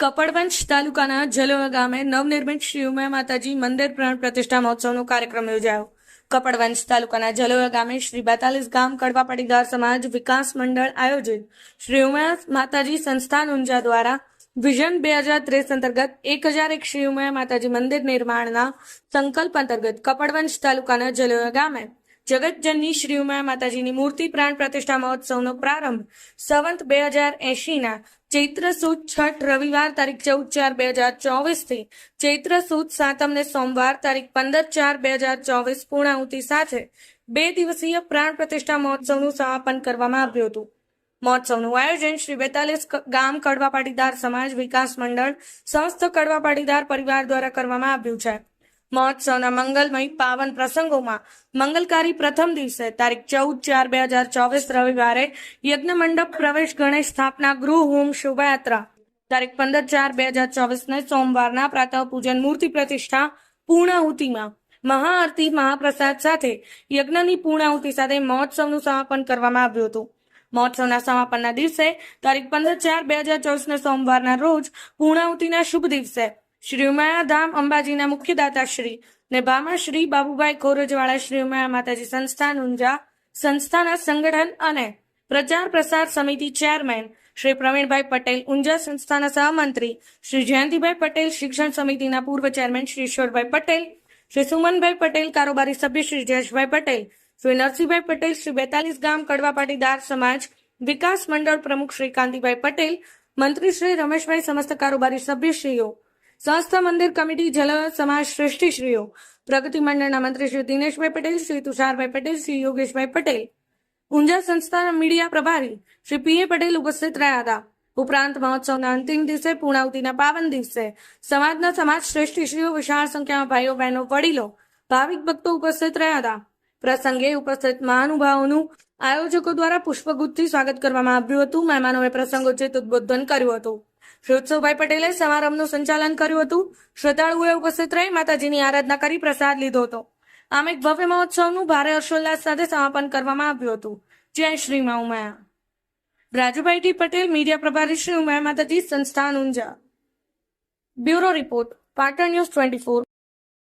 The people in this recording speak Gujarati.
કપડવંશ તાલુકાના જલોવા ગામે નવનિર્મિત શ્રી ઉમા માતાજી મંદિર પ્રાણ પ્રતિષ્ઠા મહોત્સવનો કાર્યક્રમ યોજાયો. કપડવંશ તાલુકાના જલોયા ગામે શ્રી બેતાલીસ ગામ કડવા પાટીદાર સમાજ વિકાસ મંડળ આયોજિત શ્રી ઉમિયા માતાજી સંસ્થાન ઊંઝા દ્વારા વિઝન બે હજાર ત્રીસ અંતર્ગત એક હજાર એક શ્રી ઉમિયા માતાજી મંદિર નિર્માણના સંકલ્પ અંતર્ગત કપડવંશ તાલુકાના જલોયા ગામે જગતજનની શ્રી ઉમા માતાજીની મૂર્તિ પ્રાણ પ્રતિષ્ઠા મહોત્સવનો પ્રારંભ સવંત બે હજાર એંશીના ચૈત્ર સુદ છઠ રવિવાર તારીખ ચૌદ ચાર બે હજાર ચોવીસથી ચૈત્ર સુદ સાતમને સોમવાર તારીખ પંદર ચાર બે હજાર ચોવીસ પૂર્ણાહુતિ સાથે બે દિવસીય પ્રાણ પ્રતિષ્ઠા મહોત્સવનું સમાપન કરવામાં આવ્યું હતું. મહોત્સવનું આયોજન શ્રી બેતાલીસ ગામ કડવા પાટીદાર સમાજ વિકાસ મંડળ, સંસ્થ કડવા પાટીદાર પરિવાર દ્વારા કરવામાં આવ્યું છે. મહોત્સવના મંગલમય પાવન પ્રસંગોમાં મંગલકારી પ્રથમ દિવસે તારીખ ચૌદ ચાર બે હજાર ચોવીસ રવિવારે યજ્ઞ મંડપ પ્રવેશ ગણેશ સ્થાપના ગૃહ હોમ શોભાયાત્રા. તારીખ પંદર ચાર બે હજાર ચોવીસને સોમવારના પ્રાતઃ પૂજન મૂર્તિ પ્રતિષ્ઠા પૂર્ણાહુતિમાં. મહાઆરતી મહાપ્રસાદ સાથે યજ્ઞની પૂર્ણાહુતિ સાથે મહોત્સવનું સમાપન કરવામાં આવ્યું હતું. મહોત્સવના સમાપનના દિવસે તારીખ પંદર ચાર બે હજાર ચોવીસને સોમવારના રોજ પૂર્ણાહુતિના શુભ દિવસે શ્રી ઉમાયા ધામ અંબાજીના મુખ્ય દાતાશ્રી ને ભામા શ્રી બાબુભાઈ કોરજવાળા શ્રી ઉમાયા માતાજી સંસ્થાન ઊંઝા સંસ્થાના સંગઠન અને પ્રચાર પ્રસાર સમિતિ ચેરમેન શ્રી પ્રવીણભાઈ પટેલ, ઊંઝા સંસ્થાના સહમંત્રી શ્રી જયંતિભાઈ પટેલ, શિક્ષણ સમિતિના પૂર્વ ચેરમેન શ્રી ઈશ્વરભાઈ પટેલ, શ્રી સુમનભાઈ પટેલ, કારોબારી સભ્ય શ્રી જયેશભાઈ પટેલ, શ્રી નરસિંહભાઈ પટેલ, શ્રી બેતાલીસ ગામ કડવા પાટીદાર સમાજ વિકાસ મંડળ પ્રમુખ શ્રી કાંતિભાઈ પટેલ, મંત્રી શ્રી રમેશભાઈ સમસ્ત કારોબારી સભ્યશ્રીઓ સંસ્થા મંદિર કમિટી જલ સમાજ શ્રેષ્ઠીશ્રીઓ, પ્રગતિ મંડળના મંત્રી શ્રી દિનેશભાઈ પટેલ, શ્રી તુષારભાઈ પટેલ, શ્રી યોગેશભાઈ પટેલ, ઊંઝા સંસ્થાના મીડિયા પ્રભારી શ્રી પીએ પટેલ ઉપસ્થિત રહ્યા હતા. ઉપરાંત મહોત્સવના અંતિમ દિવસે પૂર્ણાવતીના પાવન દિવસે સમાજના સમાજ શ્રેષ્ઠીશ્રીઓ, વિશાળ સંખ્યામાં ભાઈઓ, બહેનો, વડીલો, ભાવિક ભક્તો ઉપસ્થિત રહ્યા હતા. પ્રસંગે ઉપસ્થિત મહાનુભાવોનું આયોજકો દ્વારા પુષ્પગુચ્છથી સ્વાગત કરવામાં આવ્યું હતું. મહેમાનોએ પ્રસંગોચિત ઉદબોધન કર્યું હતું. શ્રી પટેલે સમારંભનું સંચાલન કર્યું હતું. શ્રદ્ધાળુઓએ ઉપસ્થિત રહી માતાજીની આરાધના કરી પ્રસાદ લીધો હતો. આમ એક ભવ્ય મહોત્સવનું ભારે હર્ષોલ્લાસ સાથે સમાપન કરવામાં આવ્યું હતું. જય શ્રી મા ઉમાયા. રાજુભાઈ ટી પટેલ, મીડિયા પ્રભારી શ્રી ઉમાયા માતાજી, સંસ્થાન Unjha. Bureau report, Patan news twenty